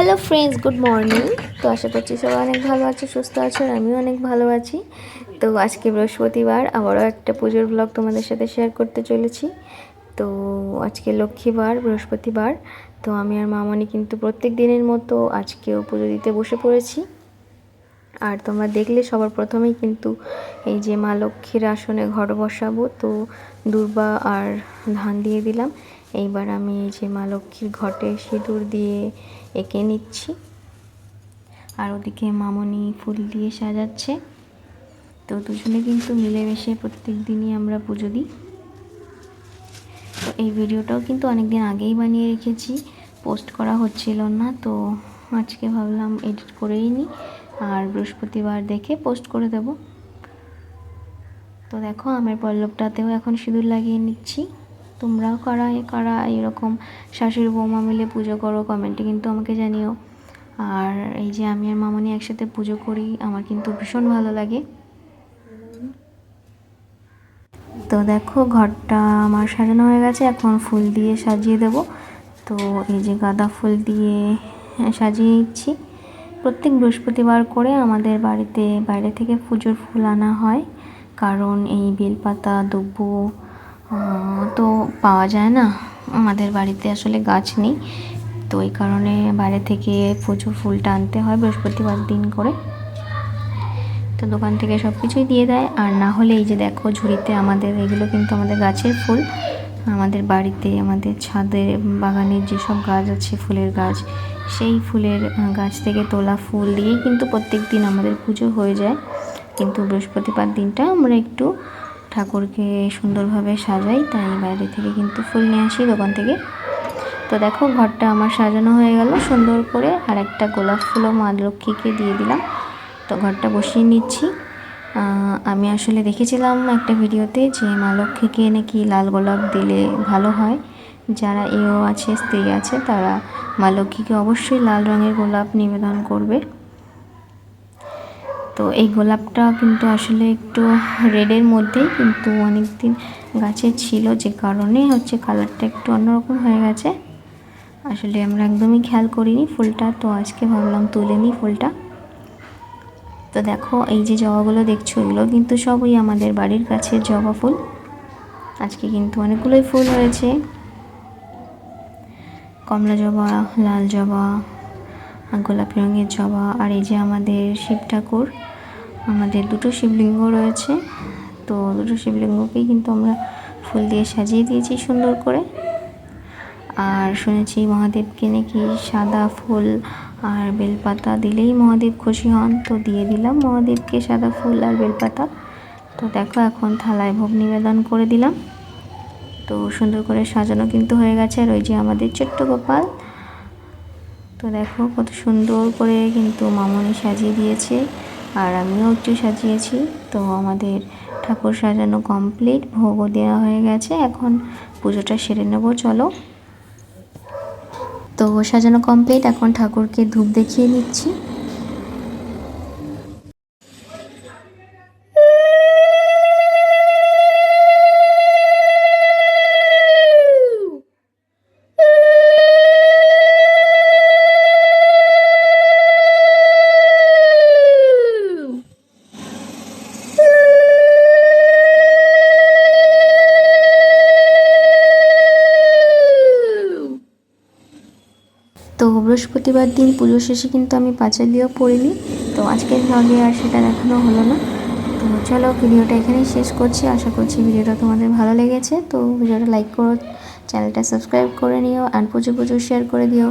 Hello friends good morning তো আশা করছি সবাই অনেক ভালো আছে, সুস্থ আছে, আর আমিও অনেক ভালো আছি। তো আজকে বৃহস্পতিবার, আবারও একটা পুজোর ব্লগ তোমাদের সাথে শেয়ার করতে চলেছি। তো আজকে লক্ষ্মীবার, বৃহস্পতিবার। তো আমি আর মামনি কিন্তু প্রত্যেক দিনের মতো আজকেও পুজো দিতে বসে পড়েছি। আর তোমরা দেখলে সবার প্রথমেই কিন্তু এই যে মা লক্ষ্মীর আসনে ঘর বসাবো, তো দুর্বা আর ধান দিয়ে দিলাম। এইবার আমি এই যে মা লক্ষ্মীর ঘটে সিঁদুর দিয়ে এঁকে নিচ্ছি। আর ওদিকে মামনি ফুল দিয়ে সাজাচ্ছে। তো দুজনে কিন্তু মিলেমিশে প্রত্যেক দিনই আমরা পুজো দিই। তো এই ভিডিওটাও কিন্তু অনেক দিন আগেই বানিয়ে রেখেছি। পোস্ট করা হচ্ছিল না, তো আজকে ভাবলাম এডিট করেই নিই আর বৃহস্পতিবার দেখে পোস্ট করে দেব। তো দেখো আমার পল্লবটাতেও এখন সিঁদুর লাগিয়ে নিচ্ছি। তোমরাও কারা কারা এরকম শাশুড়ি বৌমা মিলে পুজো করো কমেন্টে কিন্তু আমাকে জানিও। আর এই যে আমি আর মামনি একসাথে পুজো করি, আমার কিন্তু ভীষণ ভালো লাগে। তো দেখো, ঘরটা আমার সাজানো হয়ে গেছে, এখন ফুল দিয়ে সাজিয়ে দেব। তো এই যে গাঁদা ফুল দিয়ে সাজিয়ে নিচ্ছি। প্রত্যেক বৃহস্পতিবার করে আমাদের বাড়িতে, বাইরে থেকে পুজোর ফুল আনা হয়। কারণ এই বেলপাতা, দুব্বু তো পাওয়া যায় না। আমাদের বাড়িতে আসলে গাছ নেই। তো এই কারণে বাইরে থেকে প্রচুর ফুলটা আনতে হয় বৃহস্পতিবার দিন করে। তো দোকান থেকে সব কিছুই দিয়ে দেয়। আর না হলে এই যে দেখো ঝুড়িতে আমাদের, এগুলো কিন্তু আমাদের গাছের ফুল। আমাদের বাড়িতে, আমাদের ছাদের বাগানের যেসব গাছ আছে, ফুলের গাছ, সেই ফুলের গাছ থেকে তোলা ফুল দিয়েই কিন্তু প্রত্যেক দিন আমাদের পুজো হয়ে যায়। কিন্তু বৃহস্পতিবার দিনটা আমরা একটু ঠাকুরকে সুন্দরভাবে সাজাই, তাই বাইরে থেকে কিন্তু ফুল নিয়ে আসি দোকান থেকে। তো দেখো, ঘরটা আমার সাজানো হয়ে গেল, সুন্দর করে আর একটা গোলাপ ফুলও মা লক্ষ্মীকে দিয়ে দিলাম। তো ঘরটা বসিয়ে নিচ্ছি। আমি আসলে দেখেছিলাম একটা ভিডিওতে যে মা লক্ষ্মীকে নাকি লাল গোলাপ দিলে ভালো হয়। যারা এও আছে, স্ত্রী আছে, তারা মা লক্ষ্মীকে অবশ্যই লাল রঙের গোলাপ নিবেদন করবে। তো এই গোলাপটা কিন্তু আসলে একটু রেডের মধ্যেই কিন্তু অনেক দিন গাছে ছিল, যে কারণে হচ্ছে কালারটা একটু অন্যরকম হয়ে গেছে। আসলে আমরা একদমই খেয়াল করিনি ফুলটা, তো আজকে ভাবলাম তুলে নিই ফুলটা। তো দেখো, এই যে জবাগুলো দেখছ, এগুলো কিন্তু সবই আমাদের বাড়ির কাছে জবা ফুল। আজকে কিন্তু অনেকগুলোই ফুল হয়েছে। কমলা জবা, লাল জবা গোলাপি রঙের জবা আর এই যে আমাদের শিব ঠাকুর, আমাদের দুটো শিবলিঙ্গ রয়েছে। তো দুটো শিবলিঙ্গকেই কিন্তু আমরা ফুল দিয়ে সাজিয়ে দিয়েছি সুন্দর করে। আর শুনেছি মহাদেবকে নাকি সাদা ফুল আর বেলপাতা দিলেই মহাদেব খুশি হন। তো দিয়ে দিলাম মহাদেবকে সাদা ফুল আর বেলপাতা। তো দেখো এখন থালায় ভোগ নিবেদন করে দিলাম। তো সুন্দর করে সাজানো কিন্তু হয়ে গেছে। আর ওই যে আমাদের ছোট্ট গোপাল তো দেখো কত সুন্দর করে কিন্তু মামনি সাজিয়ে দিয়েছে। আর আমিও একটু সাজিয়েছি। তো আমাদের ঠাকুর সাজানো কমপ্লিট ভোগও দেওয়া হয়ে গেছে। এখন পুজোটা সেরে নেব, চলো। তো সাজানো কমপ্লিট এখন ঠাকুরকে ধূপ দেখিয়ে নিচ্ছি তো বৃহস্পতিবার দিন পুজো শেষে কিন্তু আমি পাঁচালিও পড়িনি। তো আজকের ভাগে আর সেটা দেখানো হলো না। তো চলো ভিডিওটা এখানেই শেষ করছি। আশা করছি ভিডিওটা তোমাদের ভালো লেগেছে। তো ভিডিওটা লাইক করো চ্যানেলটা সাবস্ক্রাইব করে নিও আর প্রচুর প্রচুর শেয়ার করে দিও।